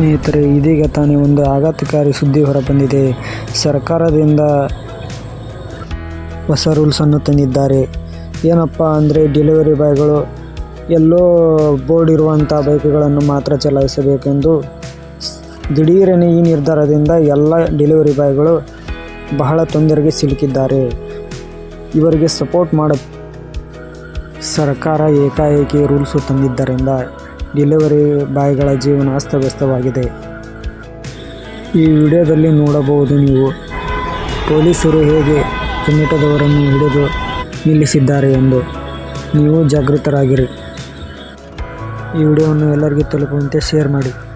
ಸ್ನೇಹಿತರೆ, ಇದೀಗ ತಾನೇ ಒಂದು ಆಘಾತಕಾರಿ ಸುದ್ದಿ ಹೊರಬಂದಿದೆ. ಸರ್ಕಾರದಿಂದ ಹೊಸ ರೂಲ್ಸನ್ನು ತಂದಿದ್ದಾರೆ. ಏನಪ್ಪ ಅಂದರೆ ಡೆಲಿವರಿ ಬಾಯ್ಗಳು ಎಲ್ಲೋ ಬೋರ್ಡ್ ಇರುವಂಥ ಬೈಕ್ಗಳನ್ನು ಮಾತ್ರ ಚಲಾಯಿಸಬೇಕೆಂದು ದಿಢೀರನೆ ಈ ನಿರ್ಧಾರದಿಂದ ಎಲ್ಲ ಡೆಲಿವರಿ ಬಾಯ್ಗಳು ಬಹಳ ತೊಂದರೆಗೆ ಸಿಲುಕಿದ್ದಾರೆ. ಇವರಿಗೆ ಸಪೋರ್ಟ್ ಮಾಡ ಸರ್ಕಾರ ಏಕಾಏಕಿ ರೂಲ್ಸು ತಂದಿದ್ದರಿಂದ ಡೆಲಿವರಿ ಬಾಯ್ಗಳ ಜೀವನ ಅಸ್ತವ್ಯಸ್ತವಾಗಿದೆ. ಈ ವಿಡಿಯೋದಲ್ಲಿ ನೋಡಬಹುದು ನೀವು ಪೊಲೀಸರು ಹೇಗೆ ಚುಮಟದವರನ್ನು ಹಿಡಿದು ನಿಲ್ಲಿಸಿದ್ದಾರೆ ಎಂದು. ನೀವು ಜಾಗೃತರಾಗಿರಿ. ಈ ವಿಡಿಯೋವನ್ನು ಎಲ್ಲರಿಗೂ ತಲುಪುವಂತೆ ಶೇರ್ ಮಾಡಿ.